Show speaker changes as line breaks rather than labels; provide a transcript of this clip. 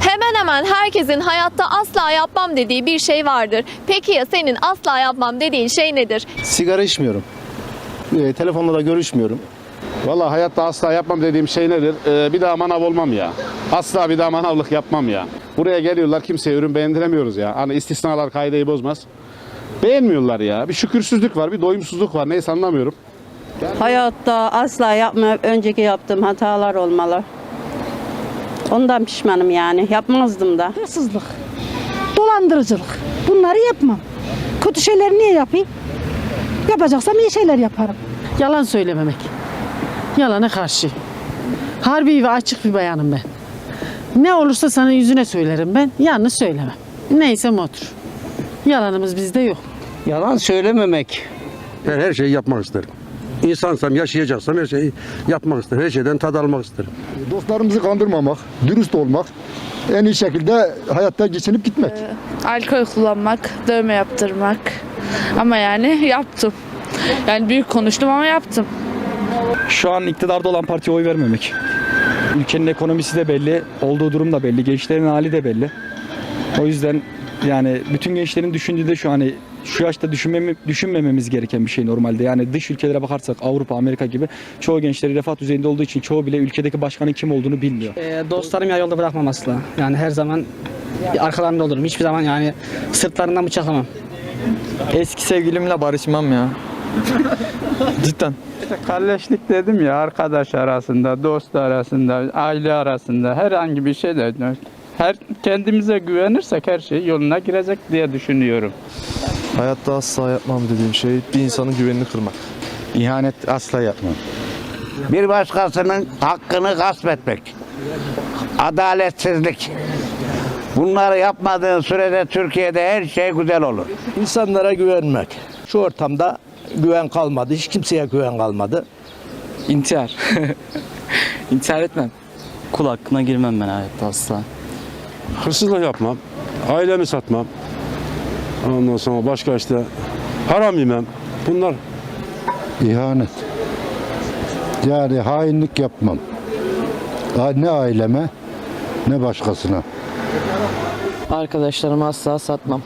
Hemen hemen herkesin hayatta asla yapmam dediği bir şey vardır. Peki ya senin asla yapmam dediğin şey nedir?
Sigara içmiyorum. Ee, telefonla da görüşmüyorum.
Vallahi hayatta asla yapmam dediğim şey nedir? Ee, bir daha manav olmam ya. Asla bir daha manavlık yapmam ya. Buraya geliyorlar kimseye ürün beğendiremiyoruz ya. Hani istisnalar kaideyi bozmaz. Beğenmiyorlar ya. Bir şükürsüzlük var, bir doyumsuzluk var. Neyse anlamıyorum.
Hayatta asla yapma önceki yaptığım hatalar olmalı. Ondan pişmanım yani. Yapmazdım da.
hırsızlık, dolandırıcılık. Bunları yapmam. Kötü şeyleri niye yapayım? Yapacaksam iyi şeyler yaparım.
Yalan söylememek. Yalana karşı. Harbi ve açık bir bayanım ben. Ne olursa sana yüzüne söylerim ben. Yanlış söylemem. Neyse otur. Yalanımız bizde yok.
Yalan söylememek.
Ben her şeyi yapmak isterim. İnsansam, yaşayacaksam her şeyi yapmak isterim. Her şeyden tad almak isterim.
Dostlarımızı kandırmamak, dürüst olmak, en iyi şekilde hayatta geçinip gitmek.
alkol kullanmak, dövme yaptırmak. Ama yani yaptım. Yani büyük konuştum ama yaptım.
Şu an iktidarda olan partiye oy vermemek. Ülkenin ekonomisi de belli, olduğu durum da belli, gençlerin hali de belli. O yüzden yani bütün gençlerin düşündüğü de şu hani şu yaşta düşünmemi, düşünmememiz gereken bir şey normalde. Yani dış ülkelere bakarsak Avrupa, Amerika gibi çoğu gençleri refah düzeyinde olduğu için çoğu bile ülkedeki başkanın kim olduğunu bilmiyor.
dostlarım ya yolda bırakmam asla. Yani her zaman arkalarında olurum. Hiçbir zaman yani sırtlarından bıçaklamam.
Eski sevgilimle barışmam ya. Cidden.
Kalleşlik dedim ya arkadaş arasında, dost arasında, aile arasında herhangi bir şey de her kendimize güvenirsek her şey yoluna girecek diye düşünüyorum.
Hayatta asla yapmam dediğim şey bir insanın güvenini kırmak.
İhanet asla yapmam.
Bir başkasının hakkını gasp etmek. Adaletsizlik. Bunları yapmadığın sürede Türkiye'de her şey güzel olur.
İnsanlara güvenmek. Şu ortamda güven kalmadı. Hiç kimseye güven kalmadı.
İntihar. İntihar etmem.
Kul hakkına girmem ben hayatta asla.
Hırsızlık yapmam. Ailemi satmam. Ondan sonra başka işte haram yemem. Bunlar
İhanet. Yani hainlik yapmam. Ne aileme ne başkasına.
Arkadaşlarımı asla satmam.